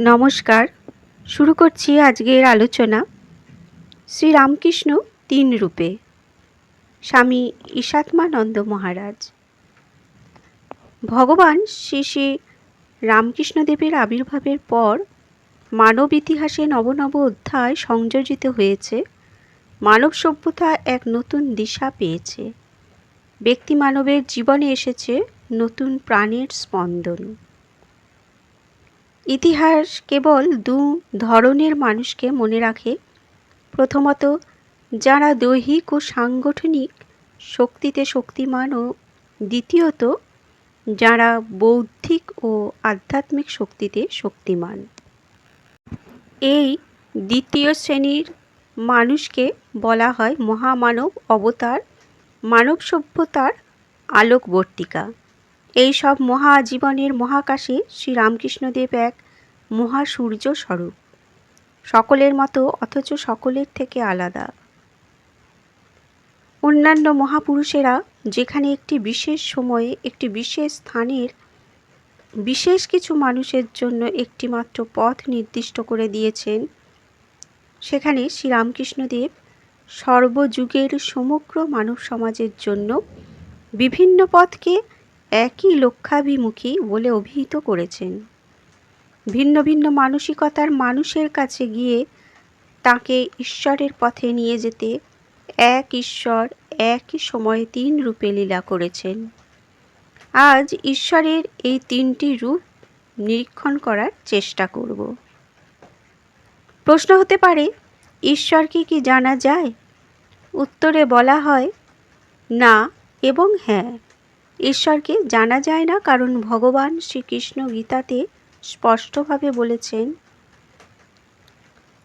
নমস্কার। শুরু করছি আজকের আলোচনা। শ্রীরামকৃষ্ণ তিন রূপে। স্বামী ঈশাত্মানন্দ মহারাজ। ভগবান শ্রী শ্রী রামকৃষ্ণদেবের আবির্ভাবের পর মানব ইতিহাসে নবনব অধ্যায় সংযোজিত হয়েছে। মানব সভ্যতা এক নতুন দিশা পেয়েছে। ব্যক্তি মানবের জীবনে এসেছে নতুন প্রাণের স্পন্দন। ইতিহাস কেবল দু ধরনের মানুষকে মনে রাখে। প্রথমত, যারা দৈহিক ও সাংগঠনিক শক্তিতে শক্তিমান ও দ্বিতীয়ত, যারা বৌদ্ধিক ও আধ্যাত্মিক শক্তিতে শক্তিমান। এই দ্বিতীয় শ্রেণির মানুষকে বলা হয় মহামানব অবতার, মানব সভ্যতার আলোকবর্তিকা। এই সব মহাজীবনের মহাকাশে শ্রীরামকৃষ্ণদেব এক মহাসূর্য স্বরূপ। সকলের মতো অথচ সকলের থেকে আলাদা। অন্যান্য মহাপুরুষেরা যেখানে একটি বিশেষ সময়ে একটি বিশেষ স্থানের বিশেষ কিছু মানুষের জন্য একটিমাত্র পথ নির্দিষ্ট করে দিয়েছেন, সেখানে শ্রীরামকৃষ্ণদেব সর্বযুগের সমগ্র মানব সমাজের জন্য বিভিন্ন পথকে একই লক্ষ্যাভিমুখী বলে অভিহিত করেছেন। ভিন্ন ভিন্ন মানসিকতার মানুষের কাছে গিয়ে তাকে ঈশ্বরের পথে নিয়ে যেতে এক ঈশ্বর একই সময়ে তিন রূপে লীলা করেছেন। আজ ঈশ্বরের এই তিনটি রূপ নিরীক্ষণ করার চেষ্টা করব। প্রশ্ন হতে পারে, ঈশ্বরকে কি জানা যায়? উত্তরে বলা হয়, না এবং হ্যাঁ। ঈশ্বরকে জানা যায় না কারণ ভগবান শ্রীকৃষ্ণ গীতাতে স্পষ্টভাবে বলেছেন,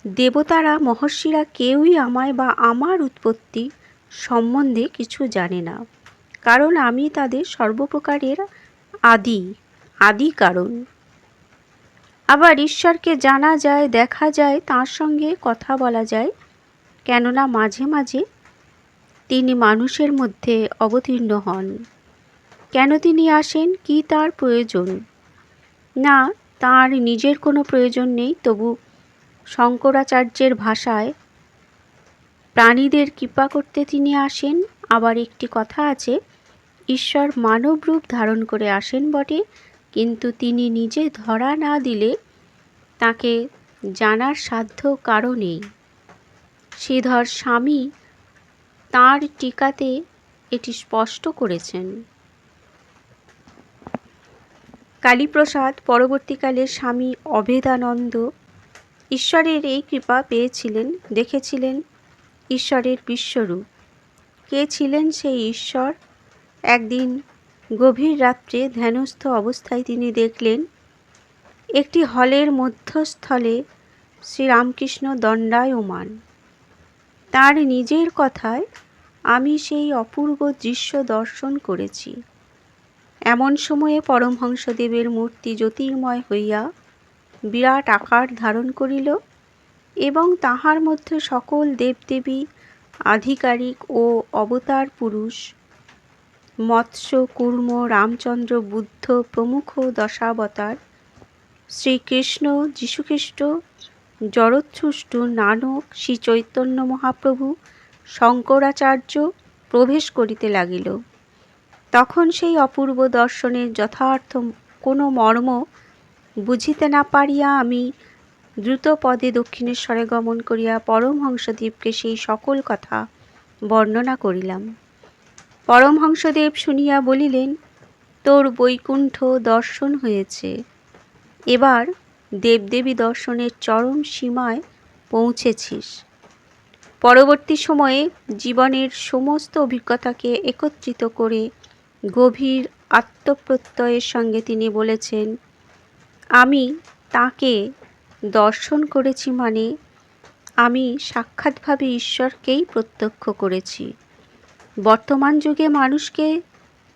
দেবতারা, মহর্ষিরা কেউই আমায় বা আমার উৎপত্তি সম্বন্ধে কিছু জানে না, কারণ আমি তাদের সর্বপ্রকারের আদি আদি কারণ। আবার ঈশ্বরকে জানা যায়, দেখা যায়, তার সঙ্গে কথা বলা যায়, কেননা মাঝে মাঝে তিনি মানুষের মধ্যে অবতীর্ণ হন। কেন তিনি আসেন? কি তার প্রয়োজন? না, তার নিজের কোনো প্রয়োজন নেই, তবু শঙ্করাচার্যের ভাষায় প্রাণীদের কৃপা করতে তিনি আসেন। আবার একটি কথা আছে, ঈশ্বর মানব রূপ ধারণ করে আসেন বটে, কিন্তু তিনি নিজে ধরা না দিলে তাকে জানার সাধ্য কারও নেই। শ্রীধর স্বামী তাঁর টিকাতে এটি স্পষ্ট করেছেন। কালীপ্রসাদ পরবর্তীকালে স্বামী অভেদানন্দ ঈশ্বরের এই কৃপা পেয়েছিলেন, দেখেছিলেন ঈশ্বরের বিশ্বরূপ। কে ছিলেন সেই ঈশ্বর? একদিন গভীর রাত্রে ধ্যানস্থ অবস্থায় তিনি দেখলেন, একটি হলের মধ্যস্থলে শ্রীরামকৃষ্ণ দণ্ডায়মান। তার নিজের কথায়, আমি সেই অপূর্ব দৃশ্য দর্শন করেছি। এমন সময়ে পরমহংসদেবের মূর্তি জ্যোতির্ময় হইয়া বিরাট আকার ধারণ করিল এবং তাহার মধ্যে সকল দেবদেবী, আধিকারিক ও অবতার পুরুষ, মৎস্য, কুর্ম, রামচন্দ্র, বুদ্ধ প্রমুখ দশাবতার, শ্রীকৃষ্ণ যীশুখ্রিস্ট জরৎসুষ্টু নানক শ্রী চৈতন্য মহাপ্রভু, শঙ্করাচার্য প্রবেশ করিতে লাগিল। তখন সেই অপূর্ব দর্শনের যথার্থ কোনো মর্ম বুঝিতে না পারিয়া আমি দ্রুত পদে দক্ষিণেশ্বরে গমন করিয়া পরমহংসদেবকে সেই সকল কথা বর্ণনা করিলাম। পরমহংসদেব শুনিয়া বলিলেন, তোর বৈকুণ্ঠ দর্শন হয়েছে। এবার দেবদেবী দর্শনের চরম সীমায় পৌঁছেছিস। পরবর্তী সময়ে জীবনের সমস্ত অভিজ্ঞতাকে একত্রিত করে গভীর আত্মপ্রত্যয়ের সঙ্গে তিনি বলেছেন, আমি তাকে দর্শন করেছি মানে আমি সাক্ষাৎভাবে ঈশ্বরকেই প্রত্যক্ষ করেছি। বর্তমান যুগে মানুষকে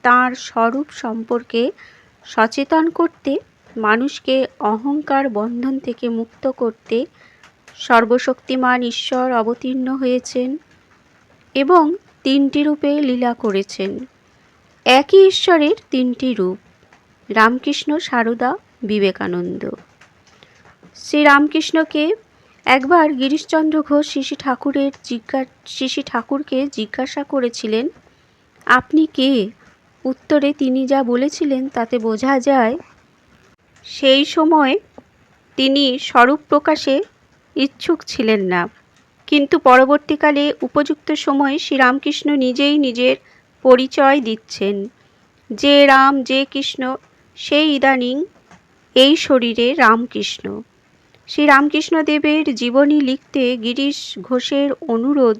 তার স্বরূপ সম্পর্কে সচেতন করতে, মানুষকে অহংকার বন্ধন থেকে মুক্ত করতে সর্বশক্তিমান ঈশ্বর অবতীর্ণ হয়েছেন এবং তিনটি রূপে লীলা করেছেন। একই ঈশ্বরের তিনটি রূপ, রামকৃষ্ণ, সারদা, বিবেকানন্দ। শ্রীরামকৃষ্ণকে একবার গিরিশচন্দ্র ঘোষ শিশি ঠাকুরের জিজ্ঞা, শিশি ঠাকুরকে জিজ্ঞাসা করেছিলেন, আপনি কে? উত্তরে তিনি যা বলেছিলেন তাতে বোঝা যায়, সেই সময় তিনি স্বরূপ প্রকাশে ইচ্ছুক ছিলেন না। কিন্তু পরবর্তীকালে উপযুক্ত সময়ে শ্রীরামকৃষ্ণ নিজেই নিজের পরিচয় দিচ্ছেন। যে রাম, যে কৃষ্ণ, সেই ইদানিং এই শরীরে রামকৃষ্ণ। শ্রী রামকৃষ্ণদেবের জীবনী লিখতে গিরিশ ঘোষের অনুরোধ,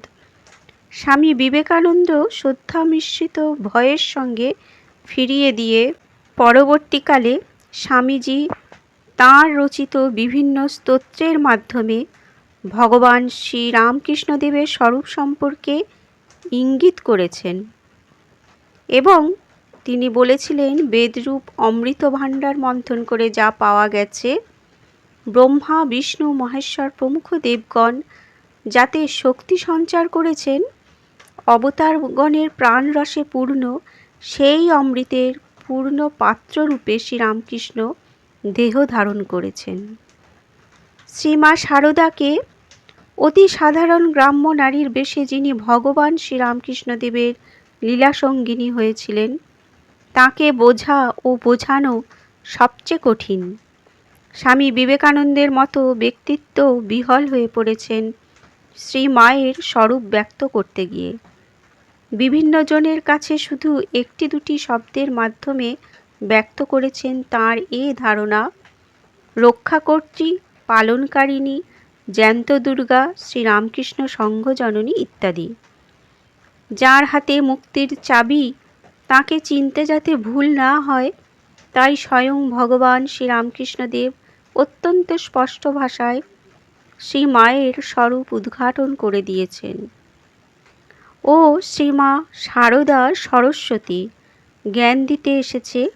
স্বামী বিবেকানন্দ শ্রদ্ধা মিশ্রিত ভয়ের সঙ্গে ফিরিয়ে দিয়ে পরবর্তীকালে স্বামীজি তাঁর রচিত বিভিন্ন স্তোত্রের মাধ্যমে ভগবান শ্রী রামকৃষ্ণদেবের স্বরূপ সম্পর্কে ইঙ্গিত করেছেন। এবং তিনি বলেছিলেন, বেদরূপ অমৃত ভাণ্ডার মন্থন করে যা পাওয়া গেছে, ব্রহ্মা, বিষ্ণু, মহেশ্বর প্রমুখ দেবগণ যাতে শক্তি সঞ্চার করেছেন, অবতারগণের প্রাণরসে পূর্ণ, সেই অমৃতের পূর্ণ পাত্ররূপে শ্রীরামকৃষ্ণ দেহ ধারণ করেছেন। শ্রীমা শারদাকে অতি সাধারণ গ্রাম্য নারীর বেশে যিনি ভগবান শ্রীরামকৃষ্ণদেবের লীলাসঙ্গিনী হয়েছিলেন। তাকে বোঝা ও বোঝানো সবচেয়ে কঠিন। স্বামী বিবেকানন্দের মতো ব্যক্তিত্ব বিহল হয়ে পড়েছেন শ্রী মায়ের স্বরূপ ব্যক্ত করতে গিয়ে। বিভিন্ন জনের কাছে শুধু একটি দুটি শব্দের মাধ্যমে ব্যক্ত করেছেন তার এ ধারণা, রক্ষাকর্ত্রী, পালনকারিণী, জ্যান্ত দুর্গা, শ্রীরামকৃষ্ণ সংঘজননী ইত্যাদি। যার হাতে মুক্তির চাবি, তাকে চিনতে যাতে ভুল না হয়, তাই স্বয়ং ভগবান শ্রীরামকৃষ্ণদেব অত্যন্ত স্পষ্ট ভাষায় শ্রী মায়ের স্বরূপ উদ্ঘাটন করে দিয়েছেন। ও শ্রীমা শারদা সরস্বতী, জ্ঞান দিতে এসেছে,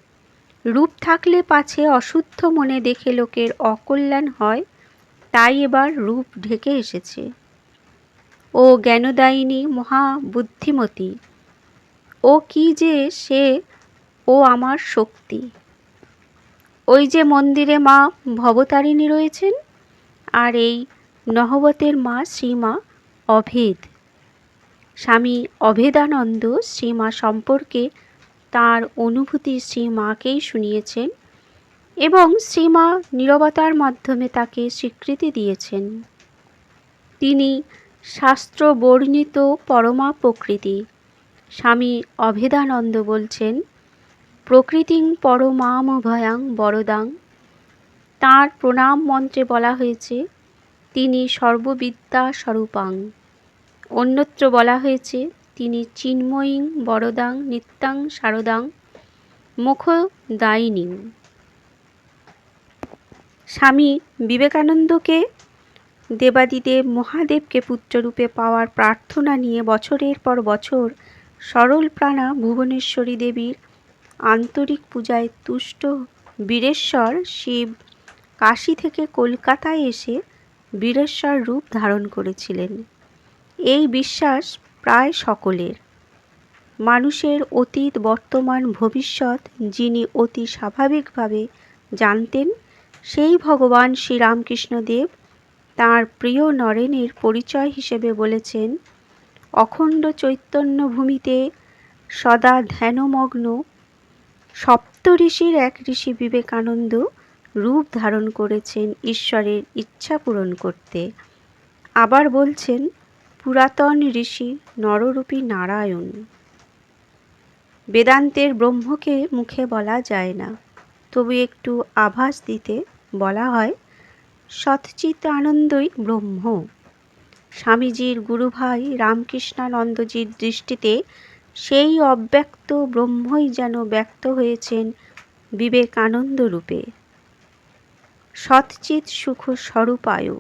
রূপ থাকলে পাছে অশুদ্ধ মনে দেখে লোকের অকল্যাণ হয়, তাই এবার রূপ ঢেকে এসেছে। ও জ্ঞানদায়িনী মহা বুদ্ধিমতী ও কি যে সে, ও আমার শক্তি। ওই যে মন্দিরে মা ভবতারিণী রয়েছেন, আর এই নহবতের মা শ্রীমা অভেদ। স্বামী অভেদানন্দ শ্রীমা সম্পর্কে তার অনুভূতি শ্রীমাকেই শুনিয়েছেন এবং শ্রীমা নিরবতার মাধ্যমে তাকে স্বীকৃতি দিয়েছেন। তিনি শাস্ত্র বর্ণিত পরমা প্রকৃতি স্বামী অভেদানন্দ বলছেন, প্রকৃতিং পরমাম ভয়াং বরদাং। তাঁর প্রণাম মন্ত্রে বলা হয়েছে, তিনি সর্ববিদ্যা স্বরূপাং। অন্যত্র বলা হয়েছে, তিনি চিন্ময়ীং বরদাং, নিত্যাং শারদাং, মুখদায়িনী। স্বামী বিবেকানন্দকে দেবাদিদেব মহাদেবকে পুত্ররূপে পাওয়ার প্রার্থনা নিয়ে বছরের পর বছর সরল প্রাণা ভুবনেশ্বরী দেবীর আন্তরিক পূজায় তুষ্ট বীরেশ্বর শিব কাশী থেকে কলকাতায় এসে বীরেশ্বর রূপ ধারণ করেছিলেন। এই বিশ্বাস প্রায় সকলের। মানুষের অতীত, বর্তমান, ভবিষ্যৎ যিনি অতি স্বাভাবিকভাবে জানতেন, সেই ভগবান শ্রীরামকৃষ্ণদেব তাঁর প্রিয় নরেনের পরিচয় হিসেবে বলেছেন, অখণ্ড চৈতন্য ভূমিতে সদা ধ্যানমগ্ন সপ্ত ঋষির এক ঋষি বিবেকানন্দ রূপ ধারণ করেছেন ঈশ্বরের ইচ্ছা পূরণ করতে। আবার বলছেন, পুরাতন ঋষি নররূপী নারায়ণ। বেদান্তের ব্রহ্মকে মুখে বলা যায় না, তবু একটু আভাস দিতে বলা হয় সৎচিত আনন্দই ব্রহ্ম। স্বামীজির গুরুভাই রামকৃষ্ণানন্দজির দৃষ্টিতে সেই অব্যক্ত ব্রহ্মই যেন ব্যক্ত হয়েছেন বিবেকানন্দ রূপে সৎচিত সুখ স্বরূপায়ু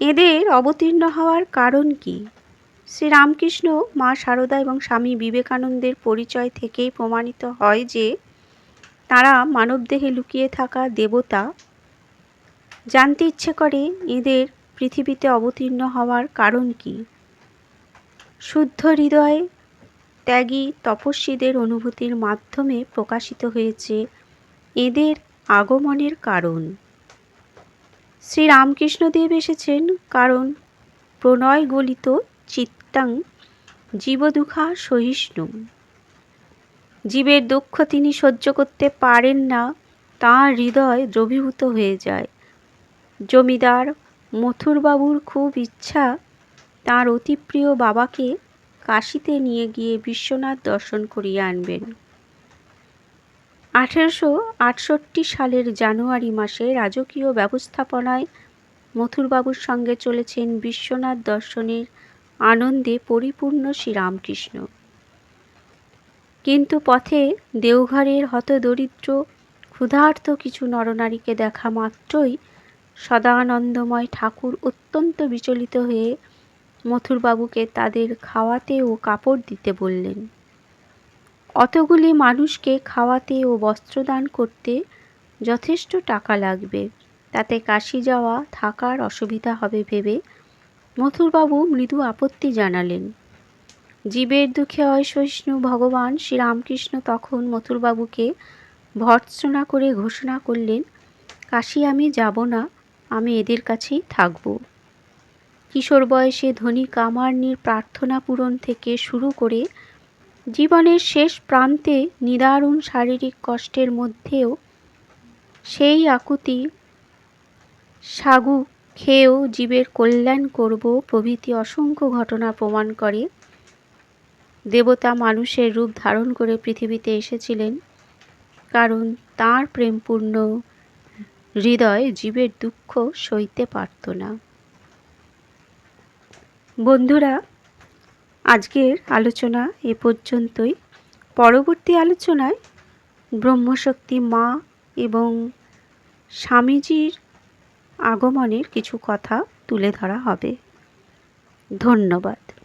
এদের অবতীর্ণ হওয়ার কারণ কি? শ্রীরামকৃষ্ণ মা সারদা এবং স্বামী বিবেকানন্দের পরিচয় থেকেই প্রমাণিত হয় যে তারা মানবদেহে লুকিয়ে থাকা দেবতা জানতে ইচ্ছে করে এদের পৃথিবীতে অবতীর্ণ হওয়ার কারণ কি? শুদ্ধ হৃদয় ত্যাগী তপস্বীদের অনুভূতির মাধ্যমে প্রকাশিত হয়েছে এদের আগমনের কারণ। শ্রী রামকৃষ্ণদেব এসেছেন কারণ প্রণয় গলিত চিত্তাং জীবদুখা সহিষ্ণু। জীবের দুঃখ তিনি সহ্য করতে পারেন না, তাঁর হৃদয় দ্রবীভূত হয়ে যায়। জমিদার মথুরবাবুর খুব ইচ্ছা তাঁর অতি প্রিয় বাবাকে কাশিতে নিয়ে গিয়ে বিশ্বনাথ দর্শন করিয়ে আনবেন। আঠেরোশো আটষট্টি সালের জানুয়ারি মাসে রাজকীয় ব্যবস্থাপনায় মথুরবাবুর সঙ্গে চলেছেন বিশ্বনাথ দর্শনের আনন্দে পরিপূর্ণ শ্রীরামকৃষ্ণ। কিন্তু পথে দেওঘরের হতদরিদ্র, ক্ষুধার্ত কিছু নরনারীকে দেখা মাত্রই সদানন্দময় ঠাকুর অত্যন্ত বিচলিত হয়ে মথুরবাবুকে তাদের খাওয়াতে ও কাপড় দিতে বললেন। অতগুলি মানুষকে খাওয়াতে ও বস্ত্রদান করতে যথেষ্ট টাকা লাগবে। তাতে কাশি যাওয়া থাকার অসুবিধা হবে ভেবে মথুরবাবু মৃদু আপত্তি জানালেন। জীবের দুঃখে অসহিষ্ণু ভগবান শ্রীরামকৃষ্ণ তখন মথুরবাবুকে ভর্ৎসনা করে ঘোষণা করলেন, কাশি আমি যাব না আমি এদের কাছেই থাকব। কিশোর বয়সে ধনী কামারনির প্রার্থনা পূরণ থেকে শুরু করে জীবনের শেষ প্রান্তে নিদারুণ শারীরিক কষ্টের মধ্যেও সেই আকুতি সাগু খেয়েও জীবের কল্যাণ করব প্রভৃতি অসংখ্য ঘটনা প্রমাণ করে। দেবতা মানুষের রূপ ধারণ করে পৃথিবীতে এসেছিলেন, কারণ তাঁর প্রেমপূর্ণ হৃদয় জীবের দুঃখ সইতে পারত না। বন্ধুরা, আজকের আলোচনা এ পর্যন্তই। পরবর্তী আলোচনায় ব্রহ্মশক্তি মা এবং স্বামীজির আগমনের কিছু কথা তুলে ধরা হবে। ধন্যবাদ।